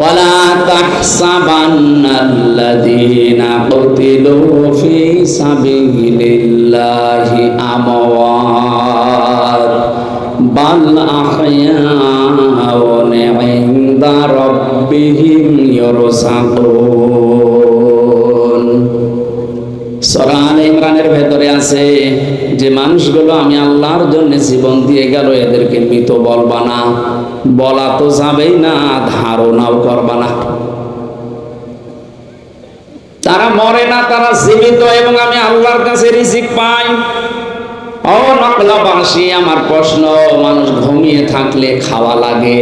ولا تحسبن الذين قتلوا في سبيل الله أموات بل أحياء عند ربهم يرزقون সরা আলে ইমরানের ভেতরে আছে যে মানুষগুলো আমি আল্লাহর জন্য জীবন দিয়ে গেল, এদেরকে মৃত বলবা না। বলা তো যাবেই না, ধারণাও করবা না। তারা মরে না, তারা জীবিত, এবং আমি আল্লাহর কাছে রিজিক পাই। ও আমার প্রশ্ন, মানুষ ঘুমিয়ে থাকলে খাওয়া লাগে?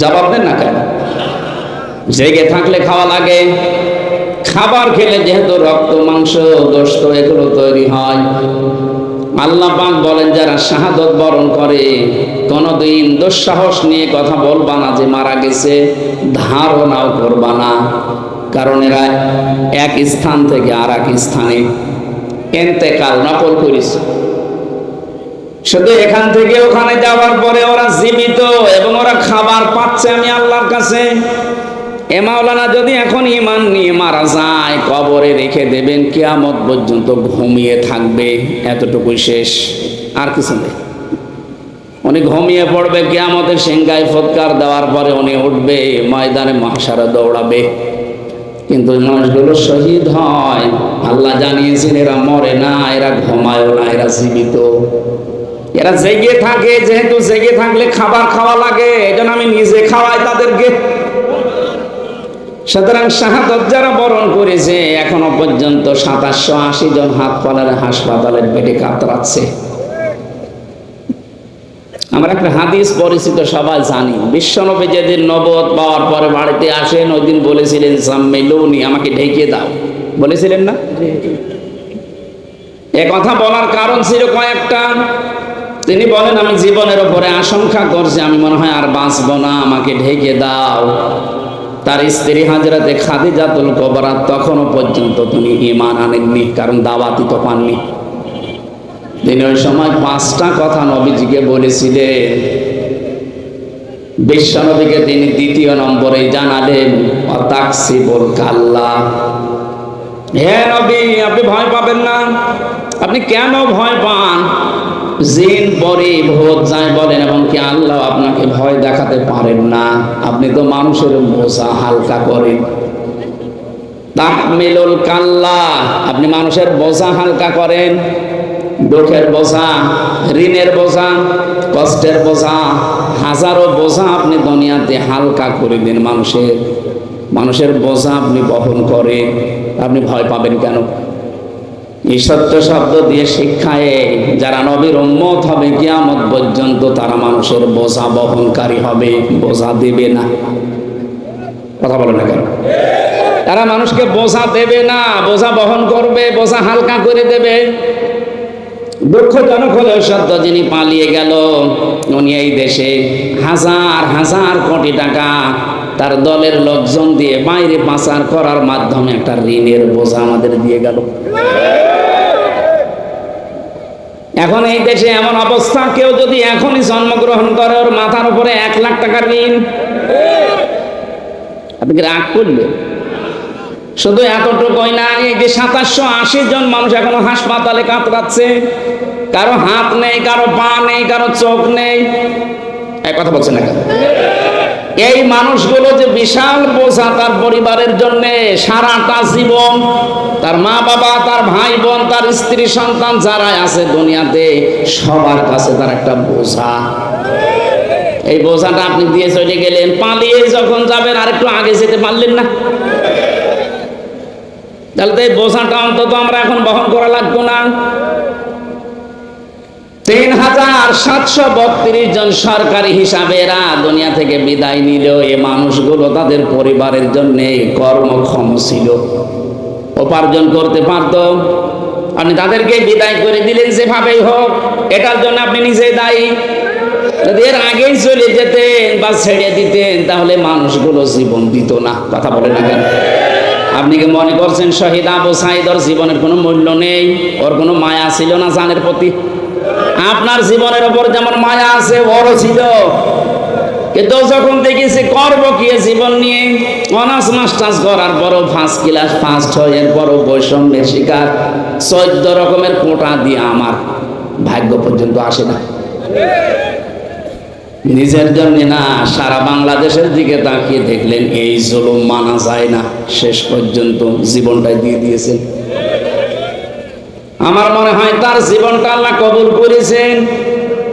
জবাব দেন না কেন? জেগে থাকলে খাওয়া লাগে? খাবার খেলে যেহেতু রক্ত, মাংস গোস্ত এগুলো তৈরি হয়। আল্লাহ পাক বলেন, যারা শাহাদত বরণ করে, কোনোদিন দুঃসাহস নিয়ে কথা বলবা না যে মারা গেছে, ধারণাও করবা না। কারণ এরা এক স্থান থেকে আর এক স্থানে এন্তেকাল নকল করিস শুধু এখান থেকে ওখানে যাওয়ার পরে ওরা জীবিত এবং ওরা খাবার পাচ্ছে আমি আল্লাহর কাছে। এ যদি এখন ইমান নিয়ে মারা যায়, কবরে রেখে দেবেন, কেয়ামত পর্যন্ত ঘুমিয়ে থাকবে। এতটুকুই শেষ। আর কিছু নেই। উনি ঘুমিয়ে পড়বে, কেয়ামতের সিংগায় ফৎকার দেওয়ার পরে উনি উঠবে, ময়দানে মহাসারা দৌড়াবে। কিন্তু মানুষগুলো শহীদ হয়। আল্লাহ জানিয়েছেন, এরা মরে না, এরা ঘুমায়ও না, এরা জীবিত। এরা জেগে থাকে, যেহেতু জেগে থাকলে খাবার খাওয়া লাগে, এজন্য আমি নিজে খাওয়াই তাদেরকে। সুতরাং শাহাদত যারা বরণ করেছে, এখনও পর্যন্ত সাতাশশো আশি জন হাত পালার হাসপাতালের পেটে কাতরাচ্ছে। আমরা একটা হাদিস পরিচিত, সবাই জানি। বিশ্বনবী যেদিন নবদ পাওয়ার পরে বাড়িতে আসেন, ওই দিন বলেছিলেন সাম্মেলুনি আমাকে ঢেকে দাও। বলেছিলেন না? এ কথা বলার কারণ ছিল কয়েকটা। তিনি বলেন, আমি জীবনের ওপরে আশঙ্কা করছি, আমি মনে হয় আর বাঁচবো না, আমাকে ঢেকে দাও। তার স্ত্রী হাজরাতে খাদিজাতুল কবরা তখনও পর্যন্ত তিনি ইমান আনেননি, কারণ দাওয়াতি তো পাননি। তিনি ওই সময় পাঁচটা কথা নবীজিকে বলেছিলেন। বিশ্ব বিশ্বনবীকে তিনি দ্বিতীয় নম্বরে জানালেন, অতাকসিবুল কাল্লা। হে নবী, আপনি ভয় পাবেন না। আপনি কেন ভয় পান? জিন পরে ভোট যায় বলেন এবং কি আল্লাহ আপনাকে ভয় দেখাতে পারেন না। আপনি তো মানুষের বোঝা হালকা করেন। তাহমিলুল কাল্লা, আপনি মানুষের বোঝা হালকা করেন। দুঃখের বোঝা, ঋণের বোঝা, কষ্টের বোঝা, হাজারো বোঝা আপনি দুনিয়াতে হালকা করে দিন মানুষের। মানুষের বোঝা আপনি বহন করে আপনি ভয় পাবেন কেন? সত্য শব্দ দিয়ে শিক্ষায় যারা নবীর উম্মত হবে, কিয়ামত পর্যন্ত তারা মানুষের বোঝা বহনকারী হবে, বোঝা দেবে না। কথা বলে না কেন? তারা মানুষকে বোঝা দেবে না, বোঝা বহন করবে, বোঝা হালকা করে দেবে। দুঃখজনক হলেও সত্য যিনি পালিয়ে গেল, উনি এই দেশে হাজার হাজার কোটি টাকা তার দলের লোকজন দিয়ে বাইরে পাচার করার মাধ্যমে একটা ঋণের বোঝা আমাদের দিয়ে গেল। এখন এই দেশে এমন অবস্থা, কেউ যদি এখনই জন্মগ্রহণ করে, ওর মাথার উপরে এক লাখ টাকার ঋণ। আপনি রাগ করলেন শুধু এতটুকুই না, এই যে সাতাশশো আশি জন মানুষ এখনও হাসপাতালে কাতরাচ্ছে। কারও হাত নেই, কারও পা নেই, কারও চোখ নেই। এক কথা বলছে না কেন? এই মানুষগুলো যে বিশাল বোঝা তার পরিবারের জন্য সারাটা জীবন, তার মা বাবা, তার ভাই বোন, তার স্ত্রী সন্তান যারা আছে দুনিয়াতে, সবার কাছে তার একটা বোঝা। এই বোঝাটা আপনি দিয়ে চলে গেলেন, পালিয়ে যখন যাবেন আর একটু আগে যেতে পারলেন না। তাহলে তো এই বোঝাটা অন্তত আমরা এখন বহন করা লাগতো না। তিন হাজার সাতশো বত্রিশ জন সরকারি হিসাবে এরা দুনিয়া থেকে বিদায় নিল। এ মানুষগুলো তাদের পরিবারের জন্য কর্মক্ষম ছিল। উপার্জন করতে পারত। আপনি তাদেরকে বিদায় করে দিলেন যেভাবেই হোক, এটার জন্য আপনি নিজে দায়ী। যদি এর আগেই চলে যেতেন বা ছেড়ে দিতেন, তাহলে মানুষগুলো জীবন দিত না। কথা বলে না কেন? আপনি কি মনে করছেন শহীদ আবু সাইদর জীবনের কোনো মূল্য নেই? ওর কোনো মায়া ছিল না জানের প্রতি? আপনার জীবনের ওপর যেমন মায়া আছে ওরও ছিল। কিন্তু যখন দেখেছি করব কি জীবন নিয়ে, অনার্স, মাস্টার্স করার পরও ফার্স্ট ক্লাস ফার্স্ট হয় এরপরও বৈষম্যের শিকার, চোদ্দ রকমের কোটা দিয়ে আমার ভাগ্য পর্যন্ত আসে না। নিজের জন্য না, সারা বাংলাদেশের দিকে তাকিয়ে দেখলেন, এই জুলুম মানা যায় না। শেষ পর্যন্ত জীবনটাই দিয়ে দিয়েছেন। আমার মনে হয় তার জীবনটা আল্লাহ কবুল করেছেন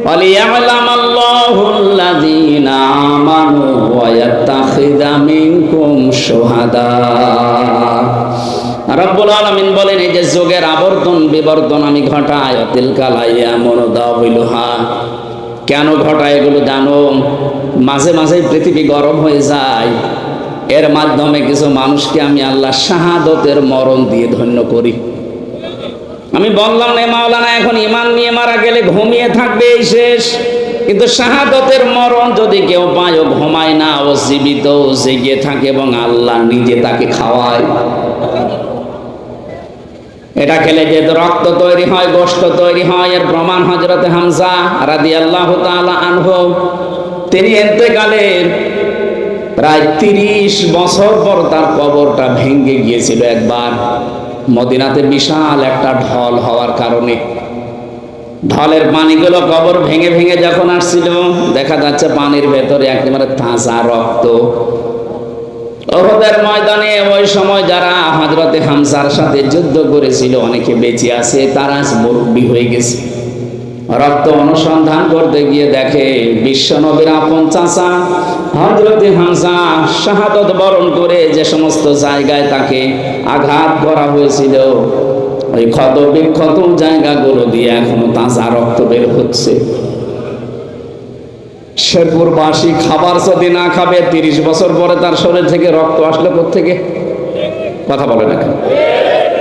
وَلِيَعْلَمَ اللَّهُ الَّذِينَ آمَنُوا وَيَتَّخِذَ مِنكُمْ شُهَدَاءَ রব্বুল আলামিন বলেন এই যে যোগের আবর্তন বিবর্তন আমি ঘটাই অতিল কালাইয়া মনোদা হইলহা কেন ঘটায় এগুলো জানো মাঝে মাঝে পৃথিবী গরম হয়ে যায় এর মাধ্যমে কিছু মানুষকে আমি আল্লাহ শাহাদতের মরণ দিয়ে ধন্য করি আমি বললাম না মাওলানা, এখন ইমান নিয়ে মারা গেলে ঘুমিয়ে থাকবে এই শেষ। কিন্তু শাহাদতের মরণ যদি কেউ পায় ঘুমায় না, ও জীবিত জেগে থাকে এবং আল্লাহ নিজে তাকে খাওয়ায়। এটা খেলে যে রক্ত তৈরি হয় গোস্ত তৈরি হয়, এর প্রমাণ হজরতে হামজা রাদি আল্লাহ আনহ। তিনি এতেকালের প্রায় তিরিশ বছর পর তার কবরটা ভেঙে গিয়েছিল একবার। মদিনাতে বিশাল একটা ঢল হওয়ার কারণে। ঢলের পানিগুলো কবর ভেঙে ভেঙে যখন আসছিল, দেখা যাচ্ছে পানির ভেতরে একেবারে তাজা রক্ত। ওহদের ময়দানে ওই সময় যারা হজরতে হামসার সাথে যুদ্ধ করেছিল, অনেকে বেঁচে আছে, তারা মুরব্বী হয়ে গেছে। রক্ত অনুসন্ধান করতে গিয়ে দেখে বিশ্ব নবীর আপন চাচা হামসা শাহাদত বরণ করে যে সমস্ত জায়গায় তাকে আঘাত করা হয়েছিল, ওই ক্ষত বিক্ষত জায়গাগুলো দিয়ে এখনও তাজা রক্ত বের হচ্ছে। শেরপুরবাসী খাবার যদি না খাবে, তিরিশ বছর পরে তার শরীর থেকে রক্ত আসলে থেকে কথা বলে না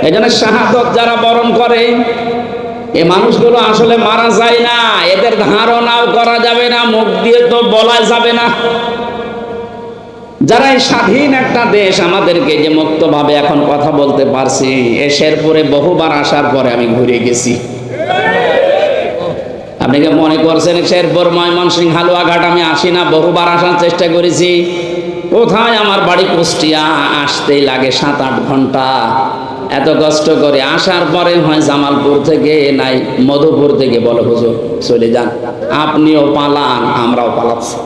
এই জন্য শাহাদত যারা বরণ করে এ মানুষগুলো আসলে মারা যায় না। এদের ধারণাও করা যাবে না, মুখ দিয়ে তো বলা যাবে না। যারা এই স্বাধীন একটা দেশ আমাদেরকে যে মুক্তভাবে এখন কথা বলতে পারছি, এ শেরপুরে বহুবার আসার পরে আমি ঘুরে গেছি। আপনি কি মনে করছেন শেরপুর ময়মনসিং হালুয়াঘাট আমি আসি না? বহুবার আসার চেষ্টা করেছি। কোথায় আমার বাড়ি কুষ্টিয়া? আসতেই লাগে সাত আট ঘণ্টা। এত কষ্ট করে আসার পরে হয় জামালপুর থেকে, নাই মধুপুর থেকে বলো, হুজুর, চলে যান। আপনিও পালান, আমরাও পালাচ্ছি।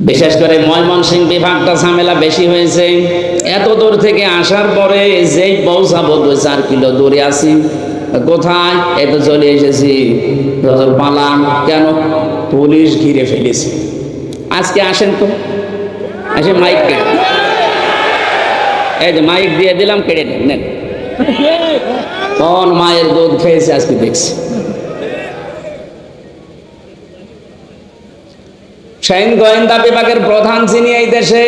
বিশেষ করে ময়মনসিং বিভাগটা ঝামেলা বেশি হয়েছে। এত দূর থেকে আসার পরে যেই পৌঁছাবো দুই চার কিলো দূরে আছি। কোথায়? এত চলে এসেছি। পালান। কেন? পুলিশ ঘিরে ফেলেছে। আজকে আসেন তো? আসে মাইক কেটে এই যে মাইক দিয়ে দিলাম, কেড়ে নেন নেন। কোন মায়ের দুধ খেয়েছে আজকে দেখছি। শাহিন গোয়েন্দা বিভাগের প্রধান যিনি এই দেশে,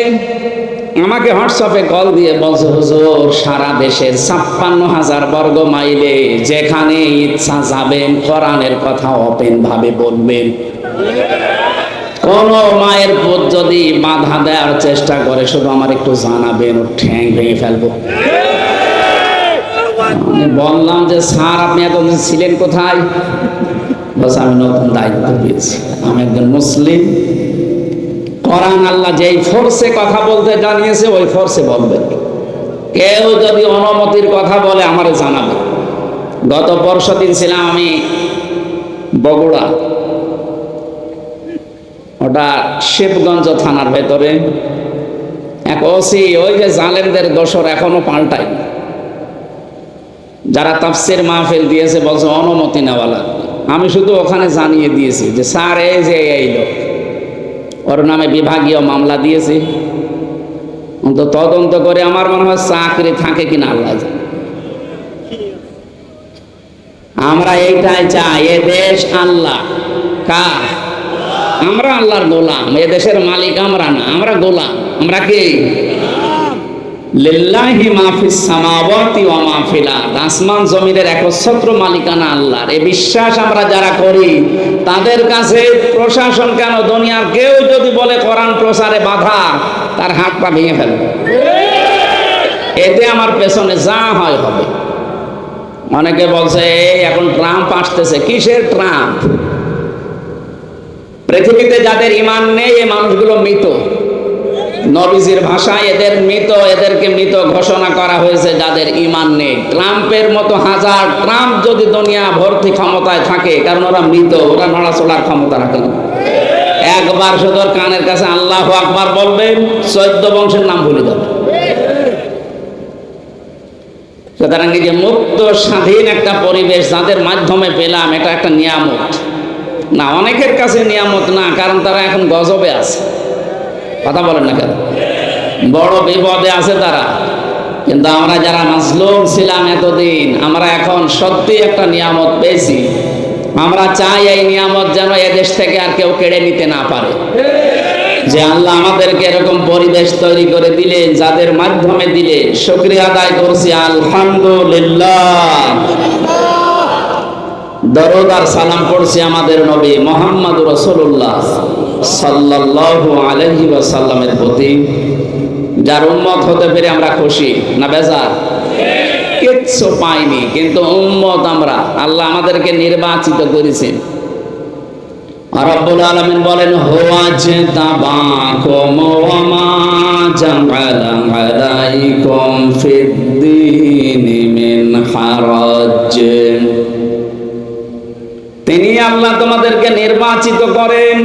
আমাকে হোয়াটসঅ্যাপে কল দিয়ে বলছে, হুজুর, সারা দেশের ছাপ্পান্ন হাজার বর্গ মাইলে যেখানে ইচ্ছা যাবেন, কোরআনের কথা ওপেন ভাবে বলবেন। কোন মায়ের পুত যদি বাধা দেওয়ার চেষ্টা করে, শুধু আমার একটু জানাবেন, ওর ঠ্যাং ভেঙে ফেলব। বললাম যে, স্যার, আপনি এতদিন ছিলেন কোথায়? বলছে, আমি নতুন দায়িত্ব পেয়েছি। আমি একজন মুসলিম। কোরআন আল্লাহ যেই ফোর্সে কথা বলতে জানিয়েছে, ওই ফোর্সে বলবে। কেউ যদি অনুমতির কথা বলে, আমারে জানাবে। গত পরশু দিন ছিলাম আমি বগুড়া। ওটা শিবগঞ্জ থানার ভেতরে। এক ওসি, ওই যে জালেমদের দোসর এখনও পাল্টাই যারা তাফসির মাহফিল দিয়েছে, বলছে অনুমতি নেওয়া লাগবে। আমি শুধু ওখানে জানিয়ে দিয়েছি যে, স্যার, এই যে এই লোক, ওর নামে বিভাগীয় মামলা দিয়েছি। তো তদন্ত করে আমার মনে হয় চাকরি থাকে কিনা আল্লাহ। আমরা এইটাই চাই, এ দেশ আল্লাহ, কার? আমরা আল্লাহর গোলাম, এ দেশের মালিক আমরা না, আমরা গোলাম। আমরা কি? লিল্লাহি মালিকানা বিশ্বাস আমরা যারা করি, তাদের কাছে প্রশাসন কেন কেউ যদি বলে কোরআন তার ভেঙে ফেলবে এতে আমার পেছনে যা হয় হবে। অনেকে বলছে এখন ট্রাম্প আসতেছে। কিসের ট্রাম্প পৃথিবীতে যাদের ইমান নেই এই মানুষগুলো মৃত। নবীজির ভাষায় এদের মৃত, এদেরকে মৃত ঘোষণা করা হয়েছে যাদের ইমান নেই। ট্রাম্পের মতো হাজার ট্রাম্প যদি দুনিয়া ভর্তি ক্ষমতায় থাকে, কারণ ওরা মৃত, ওরা নড়াচড়ার ক্ষমতা রাখে না। একবার শুধু কানের কাছে আল্লাহ আকবার বলবেন চৈদ্য বংশের নাম ভুলে যাবে। সুতরাং এই যে মুক্ত স্বাধীন একটা পরিবেশ যাদের মাধ্যমে পেলাম, এটা একটা নিয়ামত। না, অনেকের কাছে নিয়ামত না, কারণ তারা এখন গজবে আছে। কথা বলেন না কেন? বড় বিপদে আছে তারা। কিন্তু আমরা যারা মাজলুম ছিলাম এতদিন, আমরা এখন সত্যি একটা নিয়ামত পেয়েছি। আমরা চাই এই নিয়ামত যেন এদেশ থেকে আর কেউ কেড়ে নিতে না পারে। যে আল্লাহ আমাদেরকে এরকম পরিবেশ তৈরি করে দিলেন, যাদের মাধ্যমে দিলে শুক্রিয়া আদায় করছি, আলহামদুলিল্লাহ। দরদ আর সালাম পড়ছি আমাদের নবী মোহাম্মদ রসুল্লাহ সাল্লাল্লাহু আলাইহি ওয়াসাল্লামের প্রতি। যার উম্মত হতে পেরে আমরা খুশি, না বেজার? কিচ্ছু পাইনি, কিন্তু উম্মত আমরা, আল্লাহ আমাদেরকে নির্বাচিত করেছেন রব্বুল বলেন হুয়া হারাজ। তিনি আল্লাহ তোমাদেরকে নির্বাচিত করেন।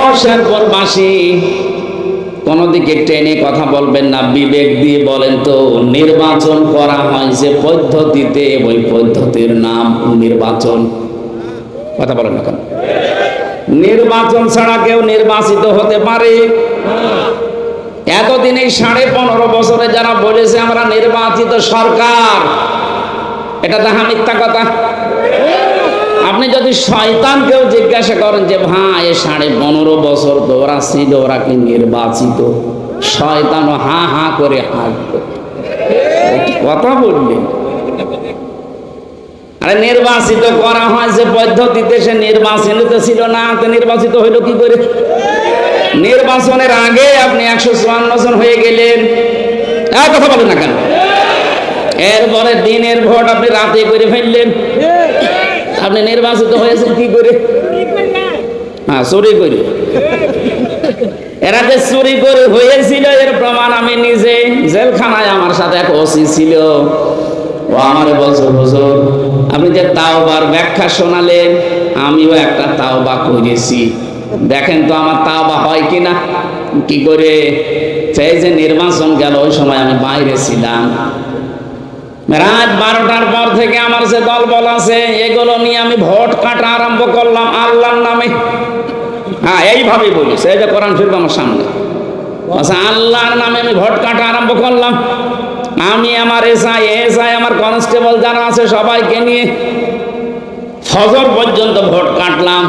অশেরপুরবাসী কোনো দিকে টেনে কথা বলবেন না, বিবেক দিয়ে বলেন তো, নির্বাচন করা হয় যে পদ্ধতিতে, ওই পদ্ধতির নাম নির্বাচন। কথা বলেন না কেন? নির্বাচন ছাড়া কেউ নির্বাচিত হতে পারে। এতদিন এই সাড়ে পনেরো বছরে যারা বলেছে আমরা নির্বাচিত সরকার, এটা দেখা মিথ্যা কথা। আপনি যদি শয়তানকেও জিজ্ঞাসা করেন যে, ভাই, এ সাড়ে পনেরো বছর তো ওরা ছিল, ওরা কি নির্বাচিত? শয়তানও হা হা করে হাঁটবে কথা বললেন আরে নির্বাচিত করা হয় যে পদ্ধতিতে সে নির্বাচিত ছিল না, তো নির্বাচিত হইল কি করে? নির্বাচনের আগে আপনি একশো চুয়ান্ন জন হয়ে গেলেন। কথা বলেন না কেন? এরপরে দিনের ভোট আপনি রাতে করে ফেললেন। আপনি নির্বাচিত হয়েছেন, কি করে? হ্যাঁ চুরি করে। এরা যে চুরি করে হয়েছিল, এর প্রমাণ আমি নিজে জেলখানায় আমার সাথে এক ওসি ছিল। ও আমারে বলছো, হুজুর, আপনি যে তাওবার ব্যাখ্যা শোনালেন, আমিও একটা তাওবা করেছি। দেখেন তো আমার তাওবা হয় কিনা। কি করে? সেই যে নির্বাচন গেল, ওই সময় আমি বাইরে ছিলাম। রাত বারোটার পর থেকে আমার যে দল বল আছে, এগুলো নিয়ে আমি ভোট কাটা আরম্ভ করলাম আল্লাহর নামে। হ্যাঁ এইভাবে বলি সেই যে কোরআন শরীফ আমার সামনে। আচ্ছা আল্লাহর নামে আমি ভোট কাটা আরম্ভ করলাম। আমি আমার এসআই এসআই আমার কনস্টেবল যারা আছে সবাইকে নিয়ে ফজর পর্যন্ত ভোট কাটলাম,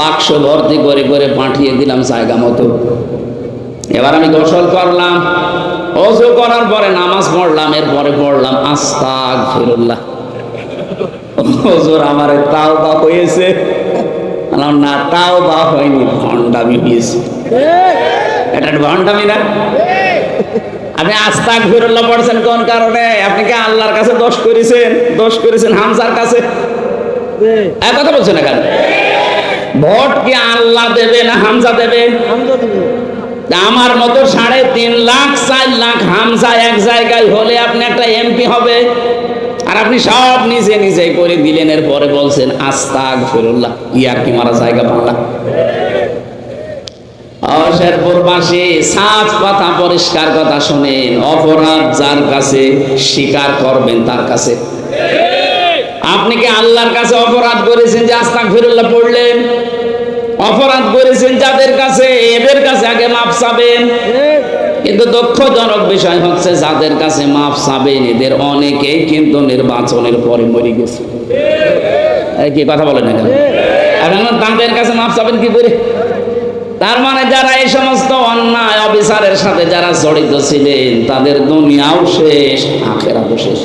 বাক্স ভর্তি করে করে পাঠিয়ে দিলাম জায়গা মতো। এবার আমি গোসল করলাম অজু করার পরে নামাজ পড়লাম, এরপরে পড়লাম আস্তাক ফিরুল্লাহ হজুর আমার তাও বা হয়েছে না তাও বা হয়নি, ভণ্ডামি হয়েছে এটা ভণ্ডামি না? আপনি আস্তাক ফিরুল্লাহ পড়ছেন কোন কারণে? আপনি কি আল্লাহর কাছে দোষ করেছেন? দোষ করেছেন হামসার কাছে? কথা বলছেন না কেন? ভোট কি আল্লাহ দেবে না হামজা দেবে? তা আমার মতো সাড়ে তিন লাখ, চার লাখ হামসা এক জায়গায় হলে আপনি একটা এমপি হবে। আর আপনি সব নিজে নিজে করে দিলেন এর পরে বলছেন আস্তাক ফিরুল্লাহ ইয়ার কি মারা জায়গা পাল্লা শেরপুরবাসী সাফ কথা, পরিষ্কার কথা শোনেন, অপরাধ যার কাছে স্বীকার করবেন তার কাছে। আপনি কি আল্লাহর কাছে অপরাধ করেছেন যে আস্তাক ফিরুল্লাহ পড়লেন অপরাধ করেছেন যাদের কাছে, এদের কাছে আগে মাপ চাবেন। কিন্তু দুঃখজনক বিষয় হচ্ছে যাদের কাছে মাপ চাবেন, এদের অনেকেই কিন্তু নির্বাচনের পরে মরে গেছে। কি কথা বলেন না এখন তাদের কাছে মাপ চাবেন কি করে? তার মানে যারা এই সমস্ত অন্যায় অবিচারের সাথে যারা জড়িত ছিলেন, তাদের দুনিয়াও শেষ আখেরাও শেষ।